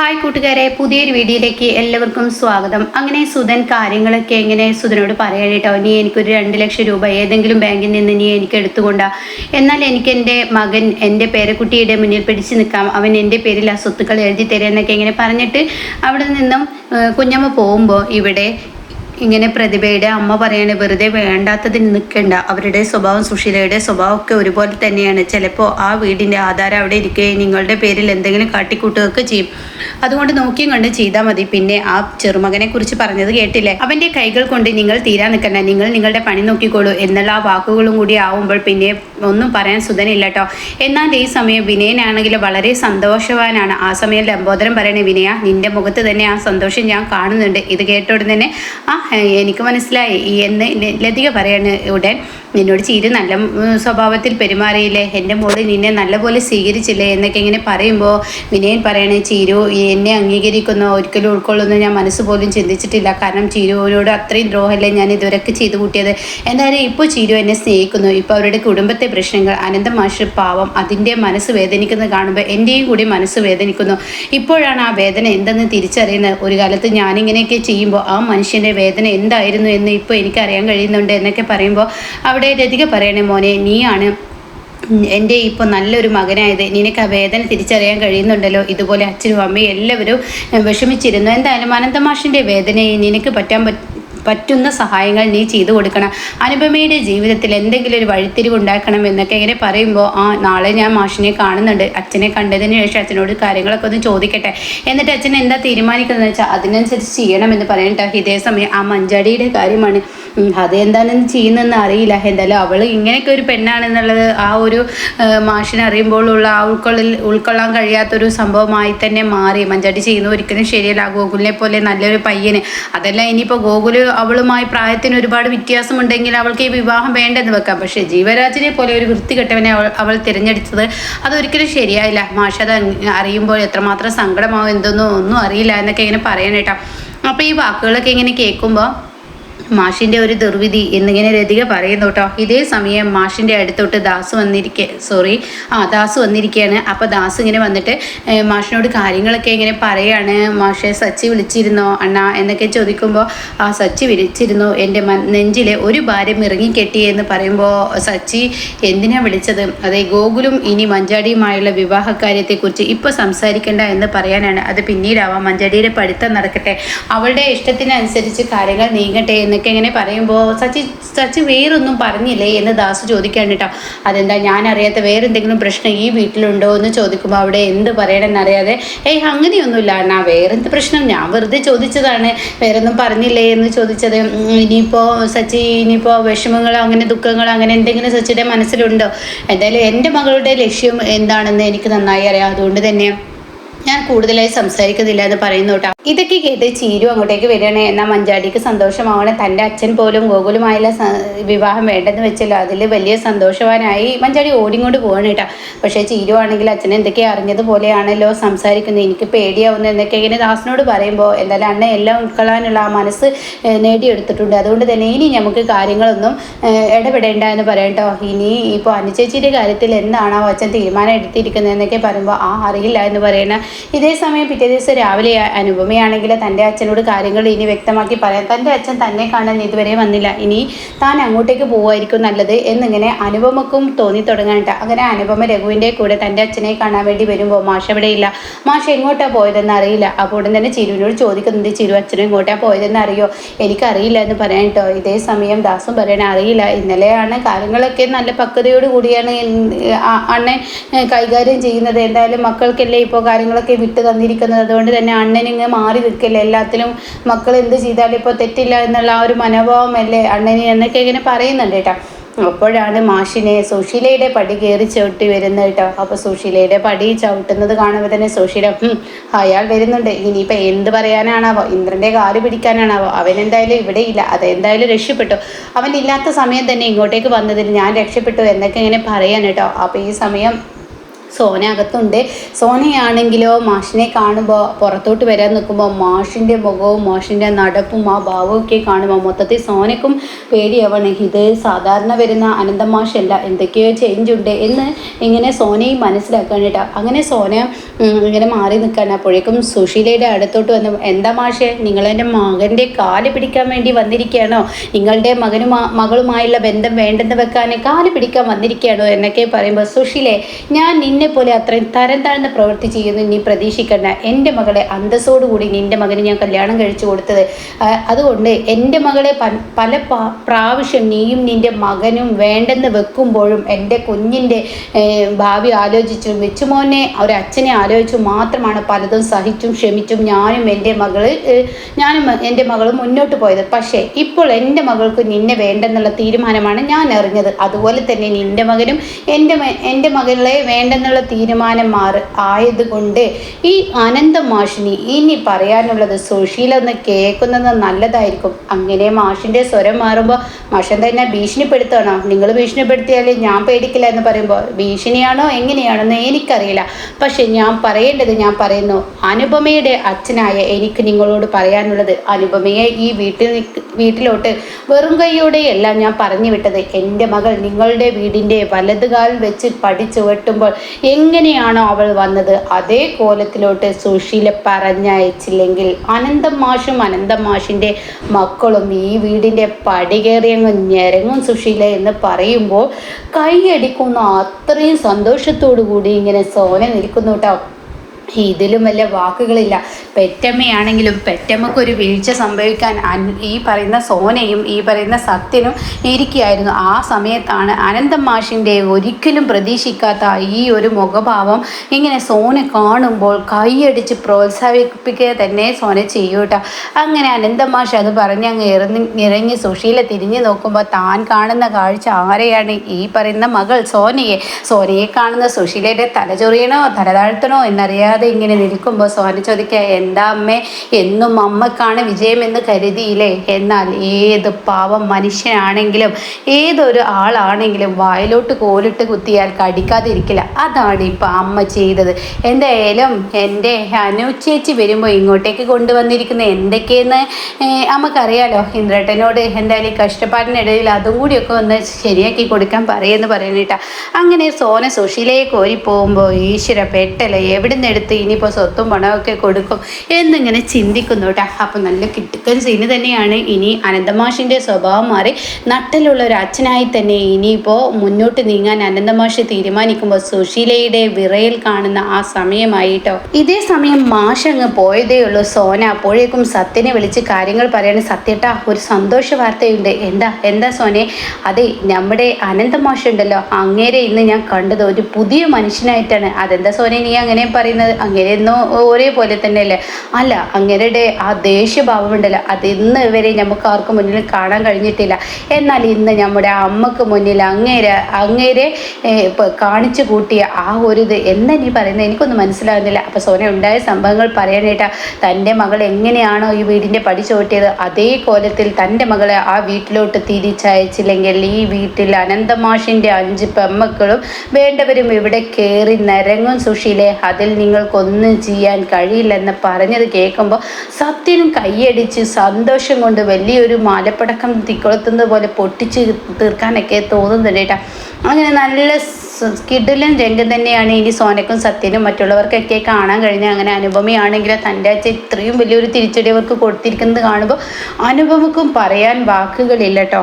Hi കൂട്ടുകാരെ പുതിയൊരു വീഡിയോയിലേക്ക് എല്ലാവർക്കും സ്വാഗതം. അങ്ങനെ സുധൻ കാര്യങ്ങളൊക്കെ എങ്ങനെ സുധനോട് പറയാൻ കേട്ടോ നീ എനിക്കൊരു രണ്ട് ലക്ഷം രൂപ ഏതെങ്കിലും ബാങ്കിൽ നിന്ന് നീ എനിക്ക് എടുത്തുകൊണ്ടാ. എന്നാൽ എനിക്ക് എന്റെ മകൻ എന്റെ പേരക്കുട്ടിയുടെ മുന്നിൽ പിടിച്ചു നിൽക്കാം. അവൻ എന്റെ പേരിൽ ആ സ്വത്തുക്കൾ എഴുതി തരാം എന്നൊക്കെ ഇങ്ങനെ പറഞ്ഞിട്ട് അവിടെ നിന്നും കുഞ്ഞമ്മ പോകുമ്പോൾ ഇവിടെ ഇങ്ങനെ പ്രതിഭയുടെ അമ്മ പറയണേ വെറുതെ വേണ്ടാത്തതിന് നിൽക്കണ്ട അവരുടെ സ്വഭാവം സുശീലയുടെ സ്വഭാവമൊക്കെ ഒരുപോലെ തന്നെയാണ്. ചിലപ്പോൾ ആ വീടിന്റെ ആധാരം അവിടെ ഇരിക്കുകയും നിങ്ങളുടെ പേരിൽ എന്തെങ്കിലും കാട്ടിക്കൂട്ടുകയൊക്കെ ചെയ്യും. അതുകൊണ്ട് നോക്കിയും കണ്ട് ചെയ്താൽ മതി. പിന്നെ ആ ചെറുമകനെ കുറിച്ച് പറഞ്ഞത് കേട്ടില്ലേ? അവന്റെ കൈകൾ കൊണ്ട് നിങ്ങൾ തീരാൻ നിൽക്കണ്ട നിങ്ങൾ നിങ്ങളുടെ പണി നോക്കിക്കോളൂ. എന്നുള്ള ആ വാക്കുകളും കൂടി ആവുമ്പോൾ പിന്നെ ഒന്നും പറയാൻ സുധനില്ല കേട്ടോ എന്നാൽ ഈ സമയം വിനയനാണെങ്കിൽ വളരെ സന്തോഷവാനാണ്. ആ സമയം ലംബോദരം പറയണേ വിനയ നിന്റെ മുഖത്ത് തന്നെ ആ സന്തോഷം ഞാൻ കാണുന്നുണ്ട്. ഇത് കേട്ട ഉടൻ തന്നെ ആ എനിക്ക് മനസ്സിലായി. എന്ന് ലതിക പറയാണ് ഉടൻ നിന്നോട് ചീര് നല്ല സ്വഭാവത്തിൽ പെരുമാറിയില്ലേ? എന്റെ മോൾ നിന്നെ നല്ലപോലെ സ്വീകരിച്ചില്ലേ? എന്നൊക്കെ ഇങ്ങനെ പറയുമ്പോൾ വിനയൻ പറയണേ ചീരു എന്നെ അംഗീകരിക്കുന്ന. ഒരിക്കലും ഉൾക്കൊള്ളുന്ന ഞാൻ മനസ്സ് പോലും ചിന്തിച്ചിട്ടില്ല. കാരണം ചീരുവിനോട് അത്രയും ദ്രോഹമല്ലേ ഞാൻ ഇതുവരെയൊക്കെ ചെയ്തു കൂട്ടിയത്. എന്തായാലും ഇപ്പോൾ ചീരു എന്നെ സ്നേഹിക്കുന്നു. ഇപ്പോൾ അവരുടെ കുടുംബത്തെ പ്രശ്നങ്ങൾ അനന്ത മാഷ് പാവം അതിന്റെ മനസ്സ് വേദനിക്കുന്നത് കാണുമ്പോൾ എന്റെയും കൂടി മനസ്സ് വേദനിക്കുന്നു. ഇപ്പോഴാണ് ആ വേദന എന്തെന്ന് തിരിച്ചറിയുന്നത്? ഒരു കാലത്ത് ഞാനിങ്ങനെയൊക്കെ ചെയ്യുമ്പോൾ ആ മനുഷ്യന്റെ വേദന എന്തായിരുന്നു എന്ന് ഇപ്പോൾ എനിക്കറിയാൻ കഴിയുന്നുണ്ട് എന്നൊക്കെ പറയുമ്പോൾ അവിടെ രതിക പറയണേ മോനെ നീയാണ് എന്റെ ഇപ്പോൾ നല്ലൊരു മകനായത്. നിനക്ക് ആ വേദന തിരിച്ചറിയാൻ കഴിയുന്നുണ്ടല്ലോ. ഇതുപോലെ അച്ഛനും അമ്മയും എല്ലാവരും വിഷമിച്ചിരുന്നു. എന്തായാലും അനന്തമാഷിന്റെ വേദനയെ നിനക്ക് പറ്റാൻ പറ്റുന്ന സഹായങ്ങൾ നീ ചെയ്തു കൊടുക്കണം. അനുപമയുടെ ജീവിതത്തിൽ എന്തെങ്കിലും ഒരു വഴിത്തിരിവ് ഉണ്ടാക്കണം എന്നൊക്കെ ഇങ്ങനെ പറയുമ്പോൾ ആ നാളെ ഞാൻ മാഷിനെ കാണുന്നുണ്ട്. അച്ഛനെ കണ്ടതിന് ശേഷം അച്ഛനോട് കാര്യങ്ങളൊക്കെ ഒന്ന് ചോദിക്കട്ടെ. എന്നിട്ട് അച്ഛൻ എന്താ തീരുമാനിക്കുന്നത് വെച്ചാൽ അതിനനുസരിച്ച് ചെയ്യണമെന്ന് പറയണ്ട ഇതേ സമയം ആ മഞ്ചാടിയുടെ കാര്യമാണ്. അതെന്താണെന്ന് ചെയ്യുന്നതെന്ന് അറിയില്ല. എന്തായാലും അവൾ ഇങ്ങനെയൊക്കെ ഒരു പെണ്ണാണെന്നുള്ളത് ആ ഒരു മാഷിനെ അറിയുമ്പോഴുള്ള ആ ഉൾക്കൊള്ളൽ ഉൾക്കൊള്ളാൻ കഴിയാത്തൊരു സംഭവമായി തന്നെ മാറി. മഞ്ചാടി ചെയ്യുന്ന ഒരിക്കലും ശരിയല്ല. ഗോകുലിനെ പോലെ നല്ലൊരു പയ്യന്. അതല്ല ഇനിയിപ്പോൾ ഗോകുൽ അവളുമായി പ്രായത്തിന് ഒരുപാട് വ്യത്യാസമുണ്ടെങ്കിൽ അവൾക്ക് ഈ വിവാഹം വേണ്ടെന്ന് വെക്കാം. പക്ഷേ ജീവരാജിനെ പോലെ ഒരു വൃത്തികെട്ടവനെ അവൾ അവൾ തിരഞ്ഞെടുത്തത് അതൊരിക്കലും ശരിയായില്ല. മാഷ് അത് അറിയുമ്പോൾ എത്രമാത്രം സങ്കടമാവും എന്തൊന്നും ഒന്നും അറിയില്ല എന്നൊക്കെ ഇങ്ങനെ പറയാനേട്ടാ അപ്പോൾ ഈ വാക്കുകളൊക്കെ ഇങ്ങനെ കേൾക്കുമ്പോൾ മാഷിന്റെ ഒരു ദുർവിധി എന്നിങ്ങനെ രതിക പറയുന്നു കേട്ടോ. ഇതേ സമയം മാഷിന്റെ അടുത്തോട്ട് ദാസ് വന്നിരിക്കെ സോറി ആ ദാസ് വന്നിരിക്കുകയാണ് അപ്പോൾ ദാസ് ഇങ്ങനെ വന്നിട്ട് മാഷിനോട് കാര്യങ്ങളൊക്കെ ഇങ്ങനെ പറയാണ്. മാഷെ സച്ചി വിളിച്ചിരുന്നോ? അണ്ണ എന്നൊക്കെ ചോദിക്കുമ്പോൾ ആ സച്ചി വിളിച്ചിരുന്നു. എന്റെ നെഞ്ചിലെ ഒരു ഭാരം ഇറങ്ങിക്കെട്ടി എന്ന് പറയുമ്പോൾ സച്ചി എന്തിനാ വിളിച്ചത്? അതെ ഗോകുലും ഇനി മഞ്ചാടിയുമായുള്ള വിവാഹകാര്യത്തെക്കുറിച്ച് ഇപ്പോൾ സംസാരിക്കേണ്ട എന്ന് പറയാനാണ്. അത് പിന്നീടാവാം. മഞ്ചാടിയുടെ പഠിത്തം നടക്കട്ടെ. അവളുടെ ഇഷ്ടത്തിനനുസരിച്ച് കാര്യങ്ങൾ നീങ്ങട്ടെ എന്നൊക്കെ ഇങ്ങനെ പറയുമ്പോൾ സച്ചി സച്ചി വേറൊന്നും പറഞ്ഞില്ലേ? എന്ന് ദാസ് ചോദിക്കാൻ കേട്ടോ. അതെന്താ? ഞാൻ അറിയാത്ത വേറെ എന്തെങ്കിലും പ്രശ്നം ഈ വീട്ടിലുണ്ടോ? എന്ന് ചോദിക്കുമ്പോൾ അവിടെ എന്ത് പറയണമെന്നറിയാതെ ഏയ് അങ്ങനെയൊന്നുമില്ല അണ്ണാ. വേറെന്ത് പ്രശ്നം? ഞാൻ വെറുതെ ചോദിച്ചതാണ്. വേറൊന്നും പറഞ്ഞില്ലേ? എന്ന് ചോദിച്ചത് ഇനിയിപ്പോൾ സച്ചി ഇനിയിപ്പോൾ വിഷമങ്ങളോ അങ്ങനെ ദുഃഖങ്ങളോ അങ്ങനെ എന്തെങ്കിലും സച്ചിയുടെ മനസ്സിലുണ്ടോ? എന്തായാലും എന്റെ മകളുടെ ലക്ഷ്യം എന്താണെന്ന് എനിക്ക് നന്നായി അറിയാം. അതുകൊണ്ട് തന്നെ ഞാൻ കൂടുതലായി സംസാരിക്കുന്നില്ല എന്ന് പറയുന്നു കേട്ടോ. ഇതൊക്കെ കേട്ട് ചീരു അങ്ങോട്ടേക്ക് വരികയാണ്. എന്നാൽ മഞ്ചാടിക്ക് സന്തോഷമാവണം. തന്റെ അച്ഛൻ പോലും ഗോകുലുമായുള്ള വിവാഹം വേണ്ടെന്ന് വെച്ചല്ലോ. അതിൽ വലിയ സന്തോഷവാനായി മഞ്ചാടി ഓടിങ്ങോട്ട് പോവാണ് കേട്ടോ. പക്ഷേ ചീരു ആണെങ്കിൽ അച്ഛൻ എന്തൊക്കെ അറിഞ്ഞതുപോലെയാണല്ലോ സംസാരിക്കുന്നത്. എനിക്ക് പേടിയാവുന്നു എന്നൊക്കെ ഇങ്ങനെ ദാസിനോട് പറയുമ്പോൾ എന്തായാലും അണ്ണ എല്ലാം ഉൾക്കൊള്ളാനുള്ള ആ മനസ്സ് നേടിയെടുത്തിട്ടുണ്ട്. അതുകൊണ്ട് തന്നെ ഇനി നമുക്ക് കാര്യങ്ങളൊന്നും ഇടപെടേണ്ട എന്ന് പറയാം കേട്ടോ. ഇനി ഇപ്പോൾ അനുചേച്ചിയുടെ കാര്യത്തിൽ എന്താണോ അച്ഛൻ തീരുമാനം എടുത്തിരിക്കുന്നത് എന്നൊക്കെ പറയുമ്പോൾ ആ അറിയില്ല എന്ന് പറയണ ഇതേ സമയം പിറ്റേ ദിവസം രാവിലെ ആ- അനുപമയാണെങ്കിൽ തന്റെ അച്ഛനോട് കാര്യങ്ങൾ ഇനി വ്യക്തമാക്കി പറയാം. തന്റെ അച്ഛൻ തന്നെ കാണാൻ ഇതുവരെ വന്നില്ല. ഇനി താൻ അങ്ങോട്ടേക്ക് പോവായിരിക്കും നല്ലത് എന്നിങ്ങനെ അനുപമക്കും തോന്നി തുടങ്ങാനിട്ട്. അങ്ങനെ അനുപമ രഘുവിന്റെ കൂടെ തന്റെ അച്ഛനെ കാണാൻ വേണ്ടി വരുമ്പോൾ മാഷ എവിടെയില്ല? മാഷ എങ്ങോട്ടാണ് പോയതെന്ന് അറിയില്ല. അപ്പോൾ ഉടൻ തന്നെ ചിരുവിനോട് ചോദിക്കുന്നുണ്ട് ചിരു അച്ഛനും എങ്ങോട്ടാണ് പോയതെന്ന് അറിയോ? എനിക്കറിയില്ല എന്ന് പറയാൻ കേട്ടോ ഇതേ സമയം ദാസും പറയണ അറിയില്ല. ഇന്നലെയാണ് കാര്യങ്ങളൊക്കെ നല്ല പക്വതയോട് കൂടിയാണ് അണ്ണൻ കൈകാര്യം ചെയ്യുന്നത്. എന്തായാലും മക്കൾക്കല്ലേ ഇപ്പോൾ കാര്യങ്ങളൊക്കെ വിട്ടു തന്നിരിക്കുന്നത്. അതുകൊണ്ട് തന്നെ അണ്ണൻ ഇങ്ങ് മാറി നിൽക്കില്ല? എല്ലാത്തിലും മക്കൾ എന്ത് ചെയ്താലും ഇപ്പോൾ തെറ്റില്ല എന്നുള്ള ആ ഒരു മനോഭാവമല്ലേ അണ്ണനെ എന്നൊക്കെ ഇങ്ങനെ പറയുന്നുണ്ട് കേട്ടോ. അപ്പോഴാണ് മാഷിനെ സുശീലയുടെ പടി കയറി ചവിട്ടി വരുന്നത് കേട്ടോ. അപ്പോൾ സുശീലയുടെ പടി ചവിട്ടുന്നത് കാണുമ്പോൾ തന്നെ സുശീല അയാൾ വരുന്നുണ്ട്. ഇനിയിപ്പോൾ എന്ത് പറയാനാണാവോ? ഇന്ദ്രന്റെ കാൽ പിടിക്കാനാണാവോ? അവൻ എന്തായാലും ഇവിടെ ഇല്ല. അതെന്തായാലും രക്ഷപ്പെട്ടു. അവൻ ഇല്ലാത്ത സമയം തന്നെ ഇങ്ങോട്ടേക്ക് വന്നതിൽ ഞാൻ രക്ഷപ്പെട്ടു എന്നൊക്കെ ഇങ്ങനെ പറയാൻ കേട്ടോ. അപ്പോൾ ഈ സമയം സോന അകത്തുണ്ട് സോനയാണെങ്കിലോ മാഷിനെ കാണുമ്പോൾ പുറത്തോട്ട് വരാൻ നിൽക്കുമ്പോൾ മാഷിന്റെ മുഖവും മാഷിന്റെ നടപ്പും ആ ഭാവവും ഒക്കെ കാണുമ്പോൾ മൊത്തത്തിൽ സോനയ്ക്കും പേടിയാവണം. ഇത് സാധാരണ വരുന്ന അനന്ത മാഷല്ല എന്തൊക്കെയോ ചേഞ്ച് ഉണ്ട് എന്ന് ഇങ്ങനെ സോനയും മനസ്സിലാക്കാൻ അങ്ങനെ സോന ഇങ്ങനെ മാറി നിൽക്കുകയാണ് അപ്പോഴേക്കും സുശീലയുടെ അടുത്തോട്ട് വന്ന് എന്താ മാഷെ നിങ്ങളെന്റെ മകന്റെ കാൽ പിടിക്കാൻ വേണ്ടി വന്നിരിക്കുകയാണോ? നിങ്ങളുടെ മകനും മകളുമായുള്ള ബന്ധം വേണ്ടെന്ന് വെക്കാൻ കാൽ പിടിക്കാൻ വന്നിരിക്കുകയാണോ? എന്നൊക്കെ പറയുമ്പോൾ സുശീലെ ഞാൻ നിന്നെ പോലെ അത്രയും തരം താഴ്ന്ന പ്രവൃത്തി ചെയ്യുന്നു നീ പ്രതീക്ഷിക്കേണ്ട. എന്റെ മകളെ അന്തസ്സോടുകൂടി നിന്റെ മകന് ഞാൻ കല്യാണം കഴിച്ചു കൊടുത്തത്. അതുകൊണ്ട് എന്റെ മകളെ പല പ്രാവശ്യം നീയും നിന്റെ മകനും വേണ്ടെന്ന് വെക്കുമ്പോഴും എന്റെ കുഞ്ഞിന്റെ ഭാവി ആലോചിച്ചും വെച്ചുമോനെ ഒരച്ഛനെ ആലോചിച്ചു മാത്രമാണ് പലതും സഹിച്ചും ക്ഷമിച്ചും ഞാനും എന്റെ ഏർ, ഞാനും എന്റെ മകളും മുന്നോട്ട് പോയത്. പക്ഷേ ഇപ്പോൾ എന്റെ മകൾക്ക് നിന്നെ വേണ്ടെന്നുള്ള തീരുമാനമാണ് ഞാൻ അറിഞ്ഞത് അതുപോലെ തന്നെ നിന്റെ മകനും എന്റെ എന്റെ മകളെ വേണ്ടെന്നുള്ള തീരുമാനം മാറി ആയതുകൊണ്ട് ഈ അനന്ത മാഷിനി ഇനി പറയാനുള്ളത് സുശീലെന്ന് കേൾക്കുന്നത് നല്ലതായിരിക്കും. അങ്ങനെ മാഷിന്റെ സ്വരം മാറുമ്പോൾ മാഷൻ തന്നെ ഭീഷണിപ്പെടുത്തണോ നിങ്ങൾ ഭീഷണിപ്പെടുത്തിയാലേ ഞാൻ പേടിക്കില്ല എന്ന് പറയുമ്പോൾ ഭീഷണിയാണോ? എങ്ങനെയാണെന്ന് എനിക്കറിയില്ല. പക്ഷെ ഞാൻ പറയേണ്ടത് ഞാൻ പറയുന്നു അനുപമയുടെ അച്ഛനായ എനിക്ക് നിങ്ങളോട് പറയാനുള്ളത് അനുപമയെ ഈ വീട്ടിൽ വീട്ടിലോട്ട് വെറും കൈയോടെയല്ല ഞാൻ പറഞ്ഞു വിട്ടത്. എന്റെ മകൾ നിങ്ങളുടെ വീടിന്റെ വലതുകാൽ വെച്ച് പഠിച്ചു വെട്ടുമ്പോൾ എങ്ങനെയാണോ അവൾ വന്നത് അതേ കോലത്തിലോട്ട് സുശീല പറഞ്ഞയച്ചില്ലെങ്കിൽ അനന്തം മാഷും മാഷിന്റെ മക്കളും ഈ വീടിന്റെ പടി കയറിയങ്ങ് ഞെരങ്ങും സുശീല എന്ന് പറയുമ്പോൾ കൈയടിക്കുന്ന അത്രയും സന്തോഷത്തോടു കൂടി ഇങ്ങനെ സോന നിൽക്കുന്നു കേട്ടോ. ഇതിലും വലിയ വാക്കുകളില്ല. പെറ്റമ്മയാണെങ്കിലും പെറ്റമ്മക്കൊരു വീഴ്ച സംഭവിക്കാൻ ഈ പറയുന്ന സോനയും ഈ പറയുന്ന സത്യനും ഇരിക്കുകയായിരുന്നു. ആ സമയത്താണ് അനന്തം മാഷിന്റെ ഒരിക്കലും പ്രതീക്ഷിക്കാത്ത ഈ ഒരു മുഖഭാവം ഇങ്ങനെ സോന കാണുമ്പോൾ കൈയടിച്ച് പ്രോത്സാഹിപ്പിക്കുക തന്നെ സോന ചെയ്യൂട്ടോ. അങ്ങനെ അനന്തം മാഷ് അത് പറഞ്ഞ് അങ്ങ് ഇറങ്ങി ഇറങ്ങി സുശീല തിരിഞ്ഞു നോക്കുമ്പോൾ താൻ കാണുന്ന കാഴ്ച ആരെയാണ്? ഈ പറയുന്ന മകൾ സോനയെ. സോനയെ കാണുന്ന സുശീലയുടെ തലചൊറിയണോ തലതാഴ്ത്തണോ എന്നറിയാതെ ഇങ്ങനെ നിൽക്കുമ്പോൾ സോന ചോദിക്കുക എന്താ അമ്മേ എന്നും അമ്മക്കാണ് വിജയമെന്ന് കരുതിയില്ലേ? എന്നാൽ ഏത് പാവം മനുഷ്യനാണെങ്കിലും ഏതൊരു ആളാണെങ്കിലും വായിലോട്ട് കോലിട്ട് കുത്തിയാൽ കടിക്കാതിരിക്കില്ല. അതാണ് ഇപ്പം അമ്മ ചെയ്തത്. എന്തായാലും എന്റെ അനുച്ചേച്ചി ചേച്ചി വരുമ്പോൾ ഇങ്ങോട്ടേക്ക് കൊണ്ടുവന്നിരിക്കുന്ന എന്തൊക്കെയെന്ന് അമ്മക്കറിയാലോ. ഇന്ദ്രേട്ടനോട് എന്തായാലും കഷ്ടപ്പാടിനിടയിൽ അതും കൂടിയൊക്കെ ഒന്ന് ശരിയാക്കി കൊടുക്കാൻ പറയുമെന്ന് പറയുന്നിട്ടാ അങ്ങനെ സോന സുശീലയെ കോരി പോകുമ്പോൾ ഈശ്വര പെട്ടല്ലേ എവിടെ നിന്ന് എടുത്ത് ഇനിയിപ്പോൾ സ്വത്തും പണമൊക്കെ കൊടുക്കും എന്നിങ്ങനെ ചിന്തിക്കുന്നു കേട്ടോ. അപ്പം നല്ല കിട്ടുക്കൻ സീന് തന്നെയാണ്. ഇനി അനന്തമാഷിന്റെ സ്വഭാവം മാറി നട്ടലുള്ള ഒരു അച്ഛനായി തന്നെ ഇനിയിപ്പോൾ മുന്നോട്ട് നീങ്ങാൻ അനന്തമാഷ് തീരുമാനിക്കുമ്പോൾ സുശീലയുടെ വിറയിൽ കാണുന്ന ആ സമയമായിട്ടോ. ഇതേ സമയം മാഷ് അങ്ങ് പോയതേ ഉള്ളൂ. സോന അപ്പോഴേക്കും സത്യനെ വിളിച്ച് കാര്യങ്ങൾ പറയണ. സത്യട്ടാ ഒരു സന്തോഷ വാർത്തയുണ്ട്. എന്താ? എന്താ സോനെ? അതെ നമ്മുടെ അനന്ത മാഷ് ഉണ്ടല്ലോ. അങ്ങേരെ ഇന്ന് ഞാൻ കണ്ടത് ഒരു പുതിയ മനുഷ്യനായിട്ടാണ്. അതെന്താ സോനെ നീ അങ്ങനെ പറയുന്നത്? അങ്ങനെ എന്നോ ഒരേപോലെ തന്നെയല്ലേ? അല്ല അങ്ങനെയുടെ ആ ദേഷ്യഭാവം ഉണ്ടല്ലോ അത് ഇന്ന് വരെ നമുക്ക് ആർക്കും മുന്നിൽ കാണാൻ കഴിഞ്ഞിട്ടില്ല. എന്നാൽ ഇന്ന് നമ്മുടെ അമ്മയ്ക്ക് മുന്നിൽ അങ്ങേരെ അങ്ങേരെ കാണിച്ചു കൂട്ടിയ ആ ഒരു ഇത് എന്താ നീ പറയുന്നത് എനിക്കൊന്നും മനസ്സിലാകുന്നില്ല അപ്പോൾ സോന ഉണ്ടായ സംഭവങ്ങൾ പറയാനായിട്ടാണ് തന്റെ മകൾ എങ്ങനെയാണോ ഈ വീടിന്റെ പടി ചോട്ടിയത്? അതേ കോലത്തിൽ തന്റെ മകളെ ആ വീട്ടിലോട്ട് തിരിച്ചയച്ചില്ലെങ്കിൽ ഈ വീട്ടിൽ അനന്തമാഷിന്റെ അഞ്ച് പെമ്മക്കളും വേണ്ടവരും ഇവിടെ കയറി നരങ്ങും സുഷീലെ അതിൽ നിങ്ങൾക്കൊന്നും ചെയ്യാൻ കഴിയില്ലെന്ന് പറഞ്ഞത് കേൾക്കുമ്പോൾ സത്യനും കൈയടിച്ച് സന്തോഷം കൊണ്ട് വലിയൊരു മാലപ്പടക്കം തിക്കൊളുത്തുന്നത് പോലെ പൊട്ടിച്ച് തീർക്കാനൊക്കെ തോന്നുന്നുണ്ട് കേട്ടോ. അങ്ങനെ നല്ല കിടിലൻ രംഗം തന്നെയാണ് ഇനി സോനക്കും സത്യനും മറ്റുള്ളവർക്കൊക്കെ കാണാൻ കഴിഞ്ഞ അങ്ങനെ അനുപമയാണെങ്കിൽ തന്റെ അച്ഛൻ ഇത്രയും വലിയൊരു തിരിച്ചടി അവർക്ക് കൊടുത്തിരിക്കുന്നത് കാണുമ്പോൾ അനുപമക്കും പറയാൻ വാക്കുകളില്ല കേട്ടോ.